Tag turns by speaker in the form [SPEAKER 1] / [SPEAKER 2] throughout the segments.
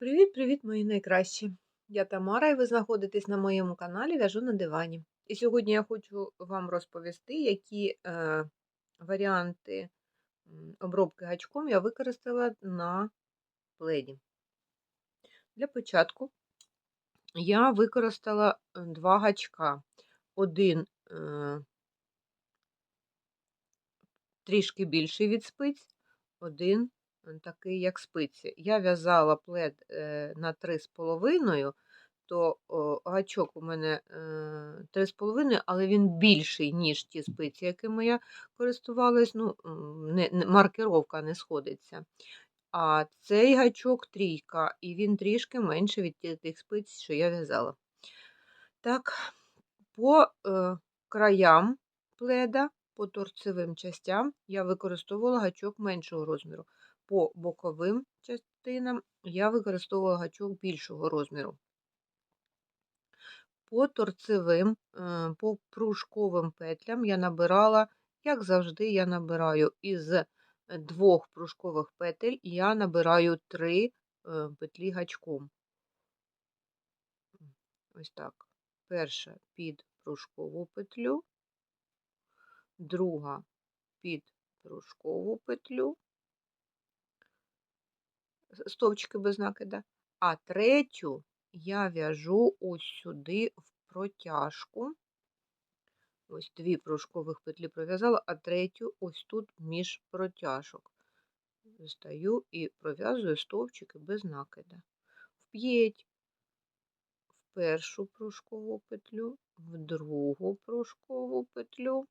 [SPEAKER 1] Привіт-привіт, мої найкращі! Я Тамара, і ви знаходитесь на моєму каналі В'яжу на дивані. І сьогодні я хочу вам розповісти, які е, варіанти обробки гачком я використала на пледі. Для початку я використала е, два гачка. Один е, трішки більший від спиць, один такий, як спиці. Я в'язала плед е, на 3,5, то гачок у мене 3,5, е, але він більший, ніж ті спиці, якими я користувалась. Ну, не, не, Маркировка не сходиться. А цей гачок трійка, і він трішки менше від тих спиць, що я в'язала. Так, по е, краям пледа, по торцевим частям я використовувала гачок меншого розміру по боковим частинам я використовувала гачок більшого розміру. По торцевим, е, по пружковим петлям я набирала, як завжди, я набираю із двох пружкових петель я набираю три е, петлі гачком. Ось так. Перша під пружкову петлю, друга під пружкову петлю, стовпчики без накида, а третю я в'яжу ось сюди в протяжку. Ось дві пружкових петлі пров'язала, а третю ось тут між протяжок. Стаю і пров'язую стовпчики без накида. Вп'єть в першу пружкову петлю, в другу пружкову петлю,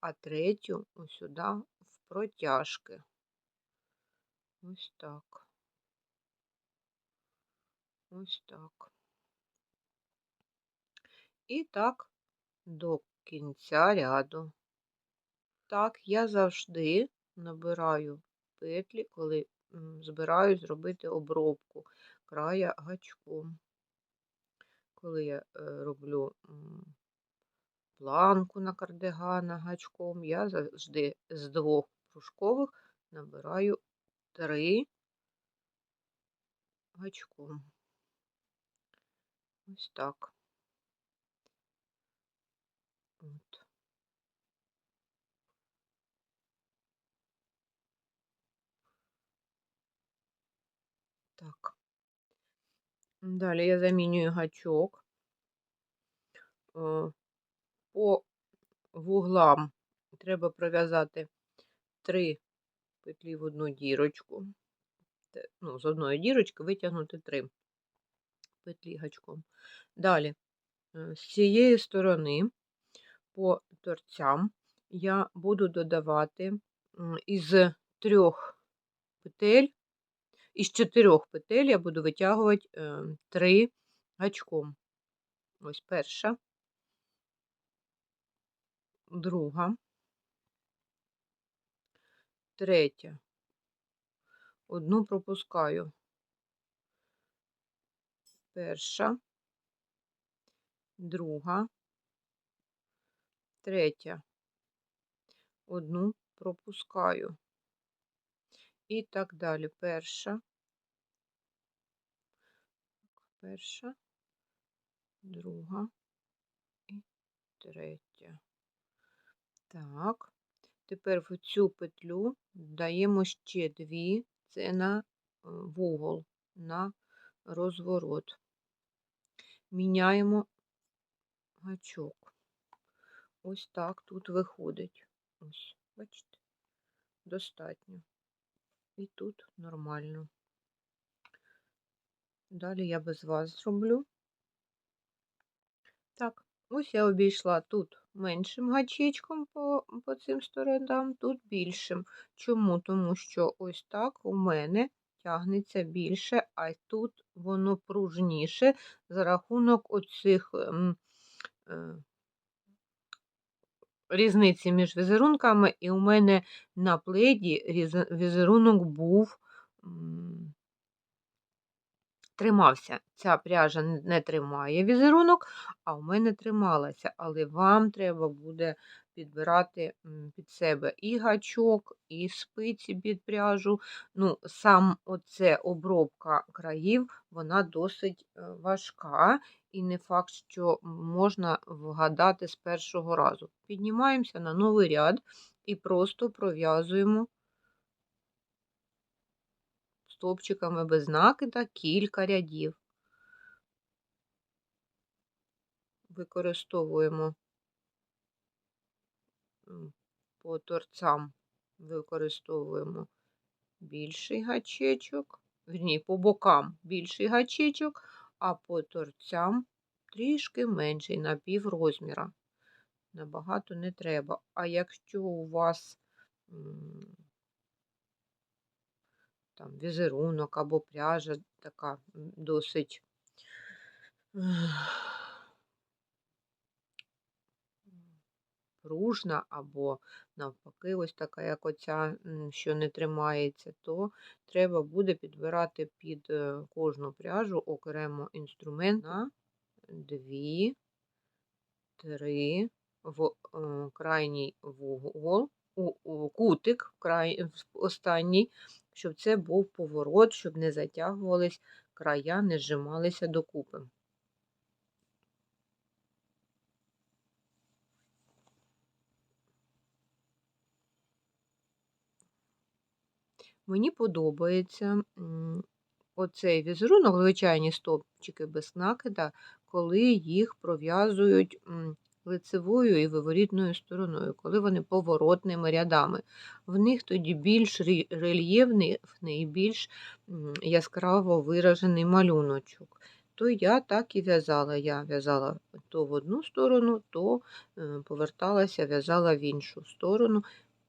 [SPEAKER 1] а третю сюди в протяжки. Ось так. Ось так. І так до кінця ряду. Так, я завжди набираю петлі, коли збираю зробити обробку края гачком. Коли я е, роблю планку на кардигана гачком, я завжди з двох пружкових набираю три гачком. Ось так. От. Так. Далі я замінюю гачок. Е, по вуглам треба пров'язати три петлі в одну дірочку. Ну, З одної дірочки витягнути три петлі гачком. Далі, е, з цієї сторони, по торцям, я буду додавати із трьох петель, із чотирьох петель я буду витягувати е, три гачком. Ось перша, друга, третя. Одну пропускаю. Перша, друга, третя. Одну пропускаю. І так далі. Перша, перша, друга і третя. Так. Тепер в цю петлю даємо ще дві, це на е, вугол, на розворот. Міняємо гачок. Ось так тут виходить. Ось, бачите, достатньо. І тут нормально. Далі я без вас зроблю. Так, ось я обійшла тут меншим гачечком по по цим сторонам, тут більшим. Чому? Тому що ось так у мене тягнеться більше, а тут воно пружніше за рахунок оцих ем, е, різниці між візерунками, і у мене на пледі візерунок був. М, тримався. Ця пряжа не тримає візерунок, а у мене трималася. Але вам треба буде підбирати під себе і гачок, і спиці під пряжу. Ну, сам оце обробка країв, вона досить е, важка, і не факт, що можна вгадати з першого разу. Піднімаємося на новий ряд і просто пров'язуємо стовпчиками без накида кілька рядів. Використовуємо по торцям використовуємо більший гачечок, вірні, по бокам більший гачечок, а по торцям трішки менший на пів розміра. Набагато не треба. А якщо у вас там візерунок або пряжа така досить пружна, або навпаки, ось така, як оця, що не тримається, то треба буде підбирати під е, кожну пряжу окремо інструмент на дві, три, в е, крайній вугол, у, у кутик край, в останній, щоб це був поворот, щоб не затягувались края, не зжималися докупи. Мені подобається оцей візерунок, звичайні стовпчики без накида, коли їх пров'язують лицевою і виворітною стороною, коли вони поворотними рядами. В них тоді більш рельєфний і більш яскраво виражений малюночок. То я так і в'язала. Я в'язала то в одну сторону, то е, поверталася, в'язала в іншу сторону.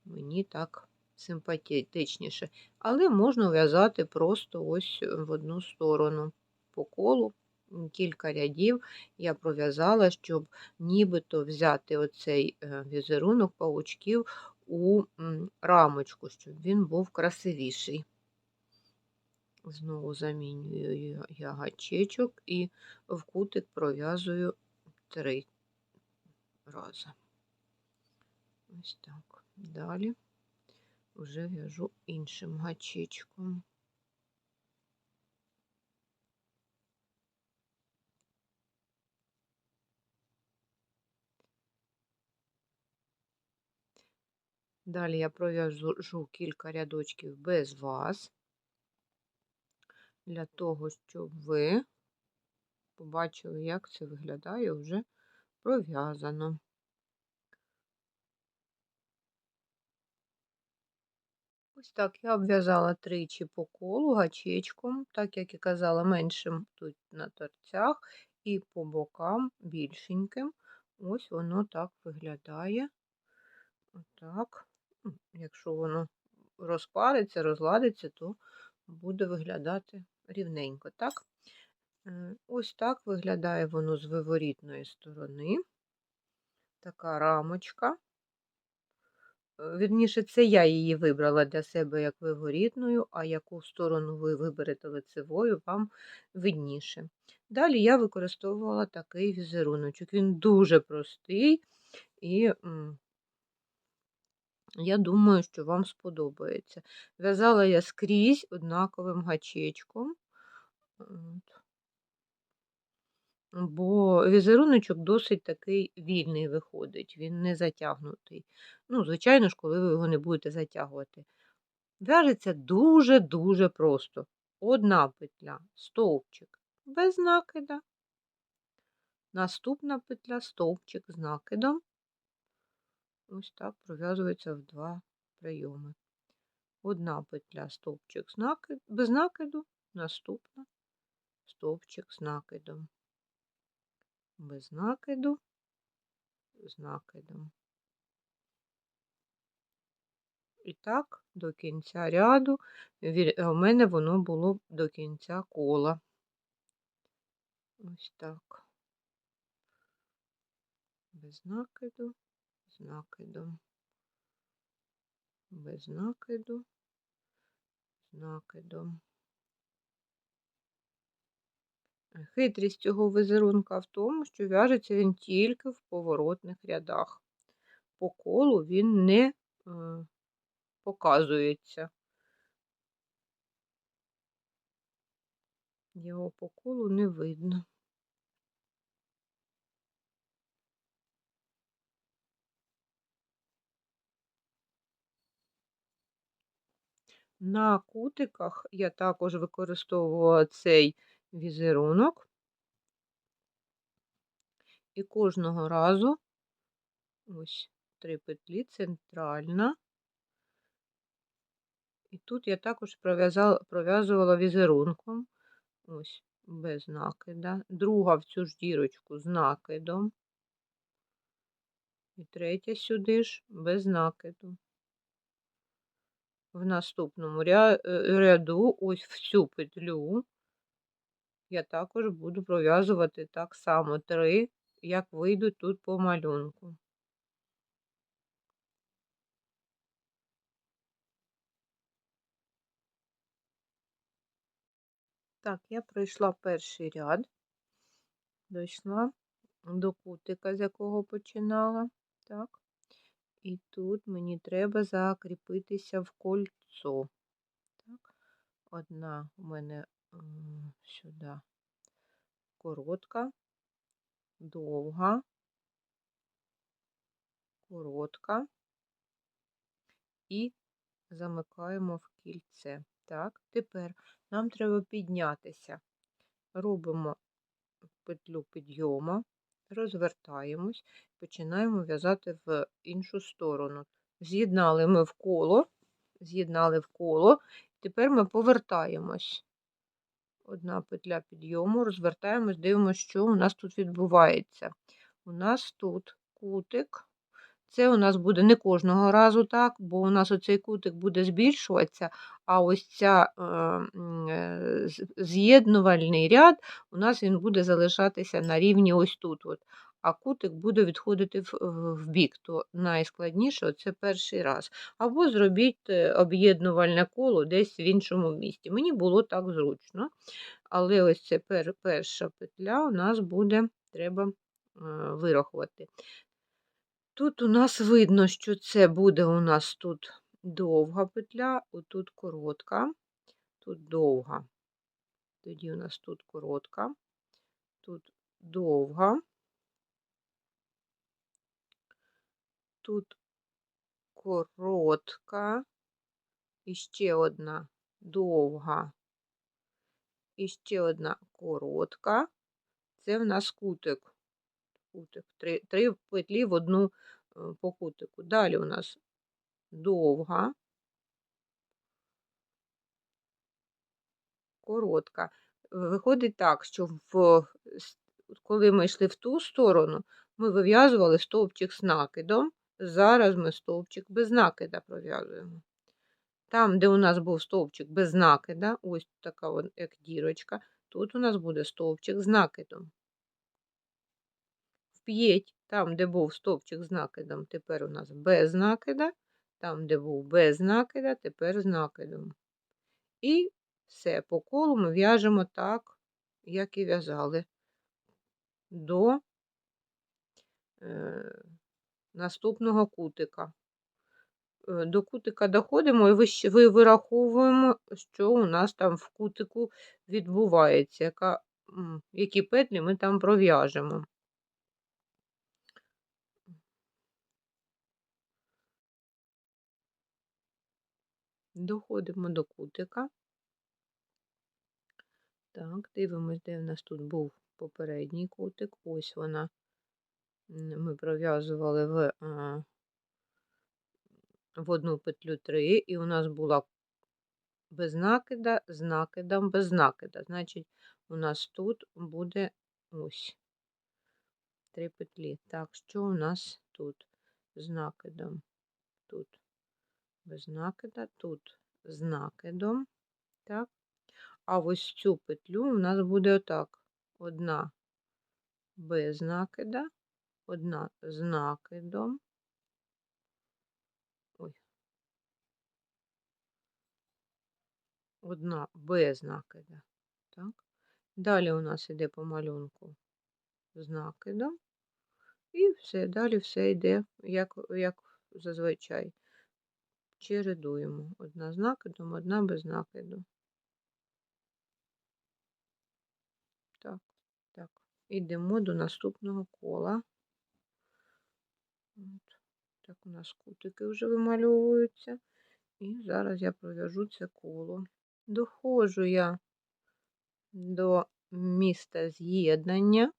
[SPEAKER 1] Мені так симпатичніше. Але можна в'язати просто ось в одну сторону по колу. Кілька рядів я пров'язала, щоб нібито взяти оцей е, візерунок паучків у рамочку, щоб він був красивіший. Знову замінюю я гачечок і в кутик пров'язую три рази. Ось так. Далі вже в'яжу іншим гачечком. Далі я пров'яжу кілька рядочків без вас, для того, щоб ви побачили, як це виглядає вже пров'язано. Ось так я обв'язала тричі по колу гачечком, так як і казала, меншим тут на торцях, і по бокам більшеньким. Ось воно так виглядає. Отак. Якщо воно розпариться, розладиться, то буде виглядати рівненько. Так? Е, Ось так виглядає воно з виворітної сторони. Така рамочка. Е, Вірніше, це я її вибрала для себе як виворітною, а яку сторону ви виберете лицевою, вам видніше. Далі я використовувала такий візеруночок. Він дуже простий, і я думаю, що вам сподобається. В'язала я скрізь однаковим гачечком. Бо візеруночок досить такий вільний виходить, він не затягнутий. Ну, звичайно ж, коли ви його не будете затягувати. В'яжеться дуже-дуже просто. Одна петля, стовпчик без накида. Наступна петля, стовпчик з накидом. Ось так пров'язується в два прийоми. Одна петля, стовпчик з накид... без накиду, наступна стовпчик з накидом без накиду, з накидом. І так, до кінця ряду, у мене воно було до кінця кола. Ось так. Без накиду, накидом. Без накиду, з накидом. Хитрість цього візерунка в тому, що в'яжеться він тільки в поворотних рядах. по колу він не е, показується. Його по колу не видно. На кутиках я також використовувала цей візерунок. І кожного разу ось три петлі центральна. І тут я також пров'язувала візерунком, ось, без накида. Друга в цю ж дірочку з накидом. І третя сюди ж без накиду. В наступному е, ряду, ось в цю петлю, я також буду пров'язувати так само три як вийдуть тут по малюнку. Так, я пройшла перший ряд, дійшла до кутика, з якого починала. Так. І тут мені треба закріпитися в кольцо. Так. Одна у мене сюди коротка, довга, коротка і замикаємо в кільце. Так, тепер нам треба піднятися. Робимо петлю підйому, розвертаємось, починаємо в'язати в іншу сторону. З'єднали ми в коло, з'єднали в коло, тепер ми повертаємось одна петля підйому, розвертаємось, дивимося, що у нас тут відбувається. У нас тут кутик. Це у нас буде не кожного разу так, бо у нас оцей кутик буде збільшуватися, а ось ця е, е, з'єднувальний ряд у нас він буде залишатися на рівні ось тут. От. А кутик буде відходити в, бік, то найскладніше це перший раз. Або зробіть е, об'єднувальне коло десь в іншому місці. Мені було так зручно. Але ось це пер, перша петля у нас буде, треба вирахувати. Тут у нас видно, що це буде у нас тут довга петля, отут коротка, тут довга. Тоді у нас тут коротка, тут довга, тут коротка, і ще одна довга, і ще одна коротка. Це в нас кутик. Кутик. Три, три петлі в одну е, по кутику. Далі у нас довга, коротка. Виходить так, що в, коли ми йшли в ту сторону, ми вив'язували стовпчик з накидом. Зараз ми стовпчик без накида пров'язуємо. Там, де у нас був стовпчик без накида, ось така як дірочка, тут у нас буде стовпчик з накидом. Вп'єть, там, де був стовпчик з накидом, тепер у нас без накида, там, де був без накида, тепер з накидом. І все, по колу ми в'яжемо так, як і в'язали до е, наступного кутика. Е, до кутика доходимо і ви вираховуємо, що у нас там в кутику відбувається, яка, які петлі ми там пров'яжемо. Доходимо до кутика. Так, дивимось, де в нас тут був попередній кутик. Ось вона. Ми пров'язували в в одну петлю 3, і у нас була без накида, з накидом, без накида. Значить, у нас тут буде ось три петлі. Так, що у нас тут з накидом? Тут без накида, тут з накидом. Так. А ось цю петлю у нас буде отак: одна без накида, одна з накидом, Ой. одна без накида. Так? Далі у нас йде по малюнку з накидом, І все, далі все йде, як, як зазвичай. Чередуємо. Одна з накидом, одна без накиду. Так, так. Йдемо до наступного кола. От. Так, у нас кутики вже вимальовуються. І зараз я пров'яжу це коло. Доходжу я до міста з'єднання.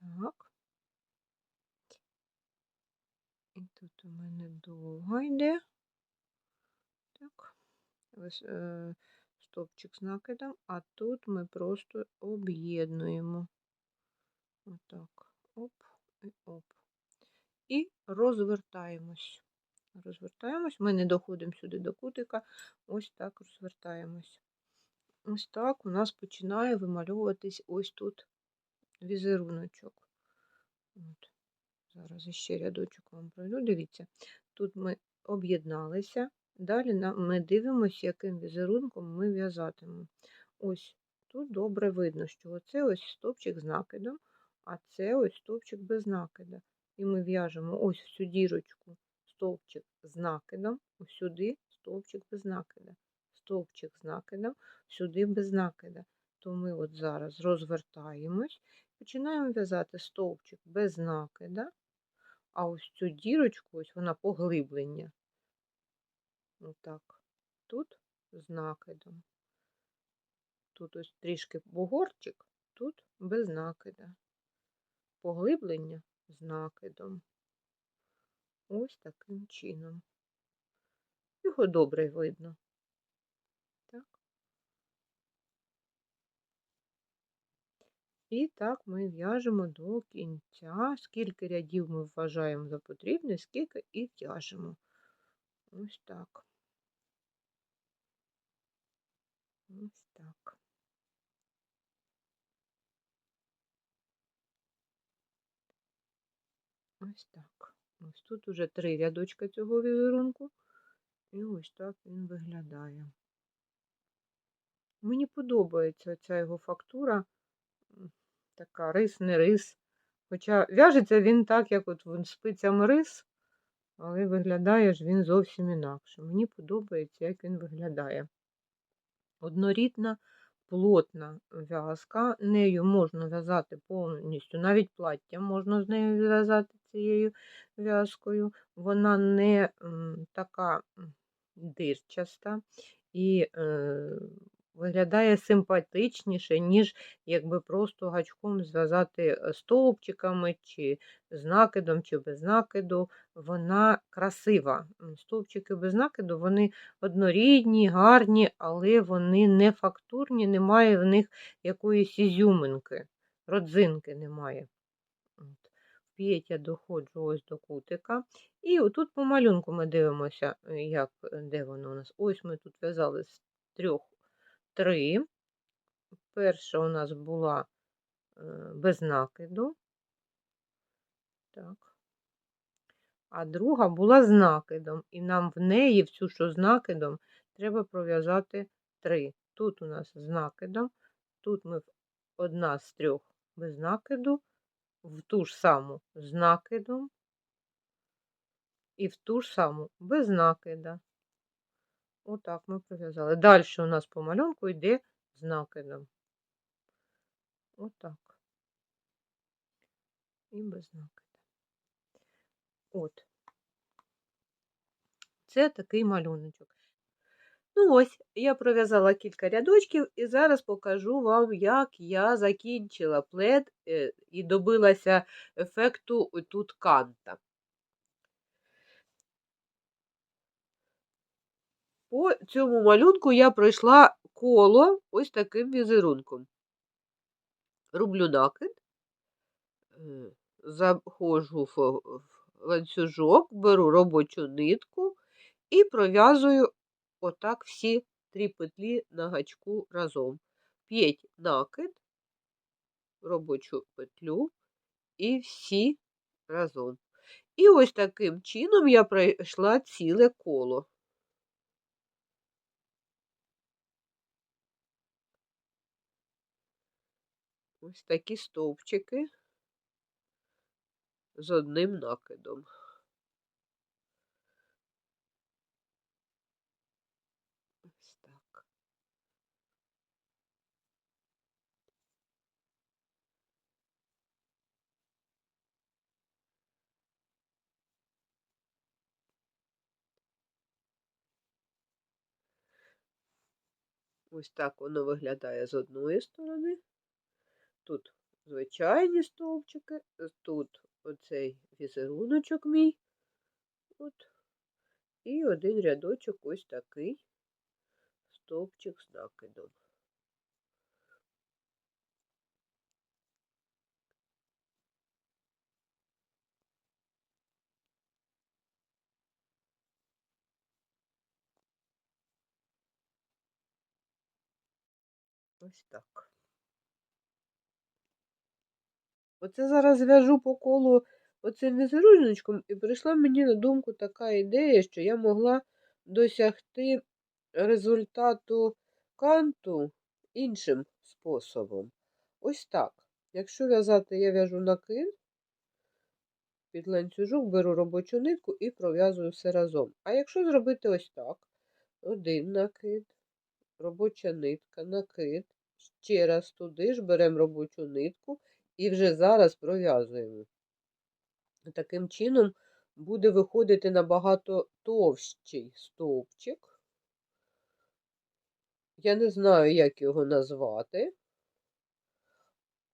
[SPEAKER 1] Так. У мене довго йде. Так, е, стовпчик з накидом, а тут ми просто об'єднуємо. Отак. Оп і оп. І розвертаємось. Розвертаємось. Ми не доходимо сюди до кутика. Ось так розвертаємось. Ось так у нас починає вимальовуватись ось тут візеруночок. От. Зараз ще рядочок вам пройду. Дивіться, тут ми об'єдналися. Далі ми дивимося, яким візерунком ми в'язатимемо. Ось тут добре видно, що оце ось стовпчик з накидом, а це ось стовпчик без накида. І ми в'яжемо ось в цю дірочку стовпчик з накидом, сюди стовпчик без накида. Стовпчик з накидом, сюди без накида. То ми от зараз розвертаємось, починаємо в'язати стовпчик без накида, а ось цю дірочку, ось вона поглиблення. Отак. Тут з накидом. Тут ось трішки бугорчик, тут без накида. Поглиблення з накидом. Ось таким чином. Його добре видно. Так. І так ми в'яжемо до кінця. Скільки рядів ми вважаємо за потрібне, скільки і в'яжемо. Ось так. Ось так. Ось так. Ось тут уже три рядочка цього візерунку, і ось так він виглядає. Мені подобається ця його фактура, така рис, не рис. Хоча в'яжеться він так, як от спицями рис, але виглядає ж він зовсім інакше. Мені подобається, як він виглядає. Однорідна, плотна в'язка, нею можна в'язати повністю, навіть плаття можна з нею в'язати цією в'язкою. Вона не така дирчаста і е, виглядає симпатичніше, ніж якби просто гачком зв'язати е, стовпчиками, чи з накидом, чи без накиду. Вона красива. Стовпчики без накиду, вони однорідні, гарні, але вони не фактурні, немає в них якоїсь ізюминки, родзинки немає. П'ять я доходжу ось до кутика. І отут по малюнку ми дивимося, як, де воно у нас. Ось ми тут в'язали з трьох три. Перша у нас була е, без накиду. Так. А друга була з накидом. І нам в неї, в цю, що з накидом, треба пров'язати три. Тут у нас з накидом, тут ми одна з трьох без накиду, в ту ж саму з накидом, і в ту ж саму без накида. Отак ми пров'язали. Далі у нас по малюнку йде з накидом. Отак. І без накида. От. Це такий малюночок. Ну ось, я пров'язала кілька рядочків і зараз покажу вам, як я закінчила плед е, і добилася ефекту тут канта. По цьому малюнку я пройшла коло ось таким візерунком. Роблю накид, е, заходжу в ланцюжок, беру робочу нитку і пров'язую отак всі три петлі на гачку разом. П'ять накид, робочу петлю і всі разом. І ось таким чином я пройшла ціле коло. Ось такі стовпчики з одним накидом. Ось так. Ось так воно виглядає з одної сторони. Тут звичайні стовпчики, тут оцей візеруночок мій. От. І один рядочок ось такий стовпчик з накидом. Ось так. Оце зараз зв'яжу по колу оцим візеруночком, і прийшла мені на думку така ідея, що я могла досягти результату канту іншим способом. Ось так. Якщо в'язати, я в'яжу накид, під ланцюжок беру робочу нитку і пров'язую все разом. А якщо зробити ось так, один накид, робоча нитка, накид, ще раз туди ж беремо робочу нитку і вже зараз пров'язуємо. Таким чином буде виходити набагато товщий стовпчик. Я не знаю, як його назвати,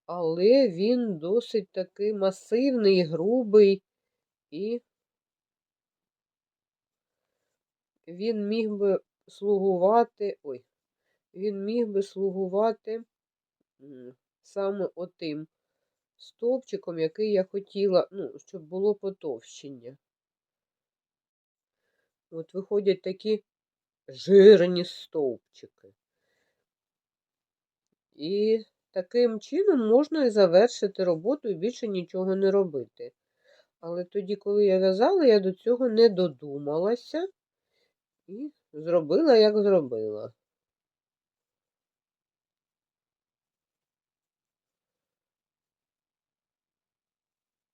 [SPEAKER 1] але він досить такий масивний, грубий і він міг би слугувати, ой, він міг би слугувати саме отим стовпчиком, який я хотіла, ну, щоб було потовщення. От виходять такі жирні стовпчики. І таким чином можна і завершити роботу і більше нічого не робити. Але тоді, коли я в'язала, я до цього не додумалася і зробила, як зробила.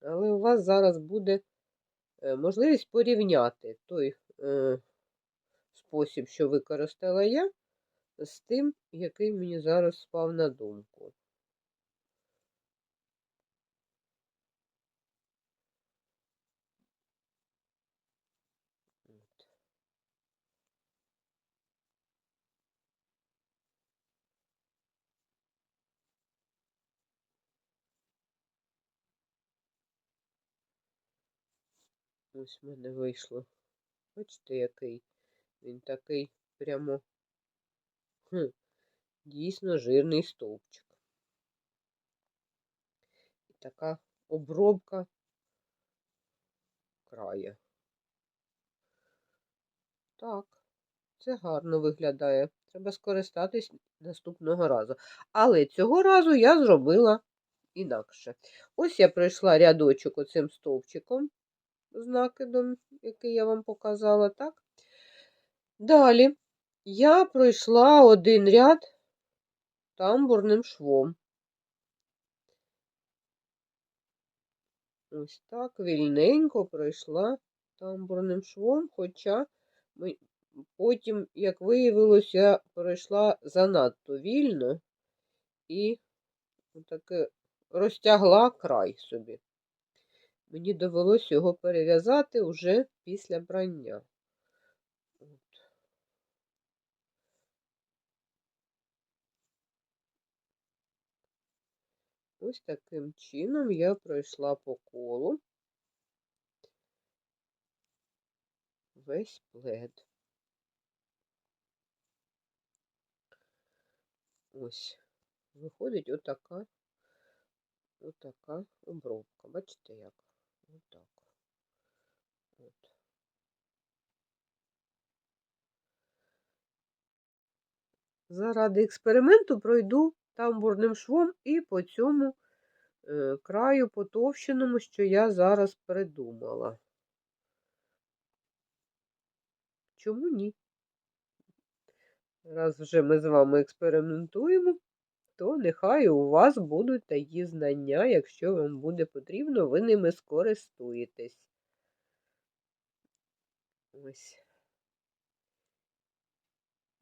[SPEAKER 1] Але у вас зараз буде е, можливість порівняти той е, спосіб, що використала я, з тим, який мені зараз спав на думку. Ось в мене вийшло. Бачите, який він такий прямо хм, дійсно жирний стовпчик. І така обробка краю. Так, це гарно виглядає. Треба скористатись наступного разу. Але цього разу я зробила інакше. Ось я пройшла рядочок оцим стовпчиком з накидом, який я вам показала, так? Далі я пройшла один ряд тамбурним швом. Ось так вільненько пройшла тамбурним швом, хоча потім, як виявилось, я пройшла занадто вільно і таки розтягла край собі. Мені довелося його перев'язати вже після брання. От. Ось таким чином я пройшла по колу весь плед. Ось, виходить отака, отака обробка. Бачите як? Отак. От. Заради експерименту пройду тамбурним швом і по цьому е, краю потовщеному, що я зараз придумала. Чому ні? Раз вже ми з вами експериментуємо, то нехай у вас будуть такі знання, якщо вам буде потрібно, ви ними скористуєтесь. Ось.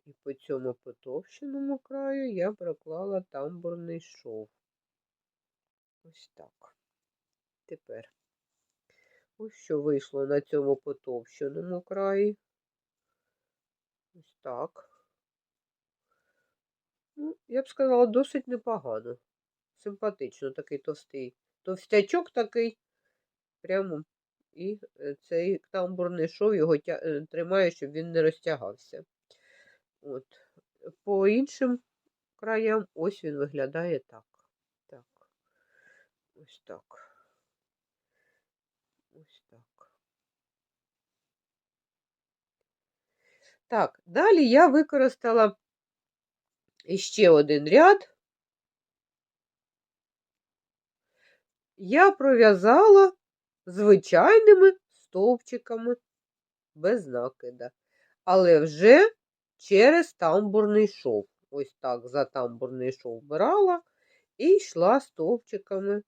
[SPEAKER 1] І по цьому потовщеному краю я проклала тамбурний шов. Ось так. Тепер ось що вийшло на цьому потовщеному краї. Ось так. Ну, я б сказала, досить непогано. Симпатично такий товстий. Товстячок такий. Прямо. І е, цей тамбурний шов його е, тримає, щоб він не розтягався. От. По іншим краям ось він виглядає так. Так. Ось так. Ось так. Так, далі я використала ще один ряд. Я пров'язала звичайними стовпчиками без накида, але вже через тамбурний шов. Ось так за тамбурний шов брала і йшла стовпчиками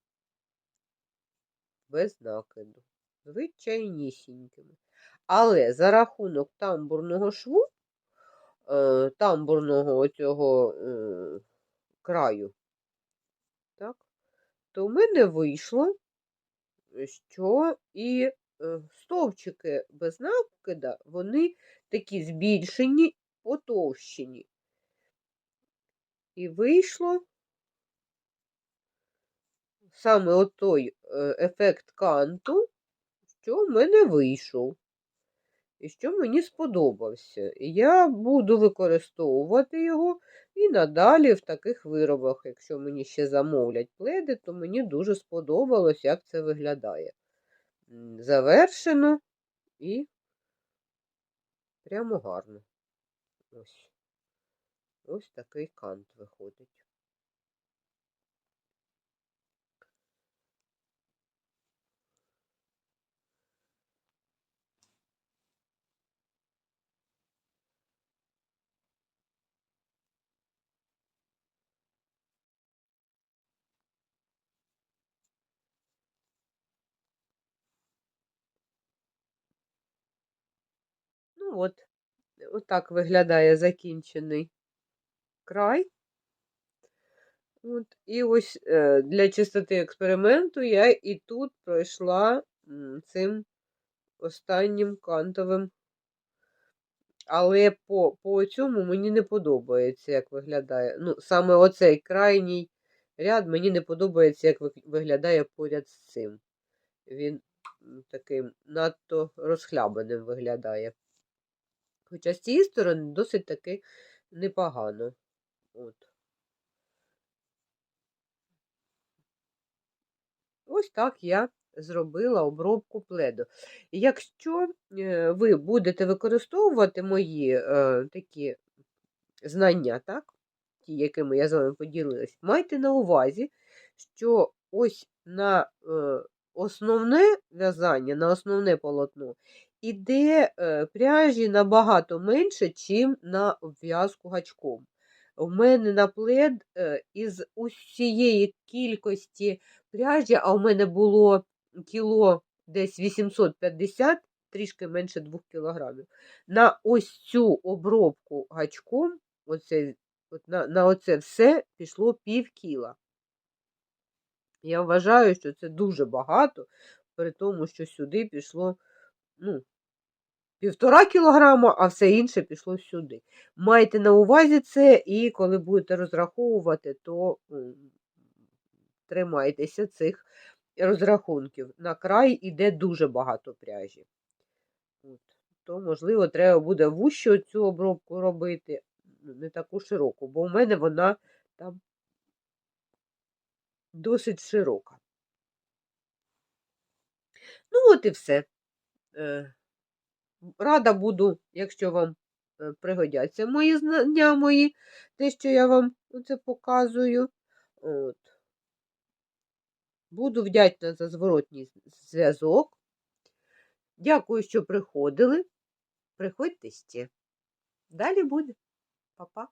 [SPEAKER 1] без накиду. Звичайнісінькими. Але за рахунок тамбурного шву, е, тамбурного оцього е, краю, так, то в мене вийшло, що і е, стовпчики без накида, вони такі збільшені, потовщені. І вийшло саме отой е, ефект канту, що в мене вийшов. І що мені сподобався. Я буду використовувати його і надалі в таких виробах. Якщо мені ще замовлять пледи, то мені дуже сподобалось, як це виглядає. Завершено і прямо гарно. Ось. Ось такий кант виходить. От, отак виглядає закінчений край. От, і ось е, для чистоти експерименту я і тут пройшла цим останнім кантовим. Але по, по цьому мені не подобається, як виглядає. Ну, саме оцей крайній ряд мені не подобається, як виглядає поряд з цим. Він таким надто розхлябаним виглядає. Хоча з цієї сторони досить таки непогано. От. Ось так я зробила обробку пледу. Якщо е, ви будете використовувати мої е, такі знання, так, ті, якими я з вами поділилась, майте на увазі, що ось на е, основне в'язання, на основне полотно іде е, пряжі набагато менше, чим на обв'язку гачком. У мене на плед е, із усієї кількості пряжі, а у мене було кіло десь 850, трішки менше 2 кілограмів. На ось цю обробку гачком, оце, от на, на оце все пішло пів кіла. Я вважаю, що це дуже багато, при тому, що сюди пішло ну, півтора кілограма, а все інше пішло сюди. Майте на увазі це, і коли будете розраховувати, то тримайтеся цих розрахунків. На край іде дуже багато пряжі. От. То, можливо, треба буде вущу цю обробку робити, ну, не таку широку, бо у мене вона там досить широка. Ну, от і все. Рада буду, якщо вам е, пригодяться мої знання мої, те, що я вам це показую. От. Буду вдячна за зворотній зв'язок. Дякую, що приходили. Приходьте ще. Далі буде. Па-па.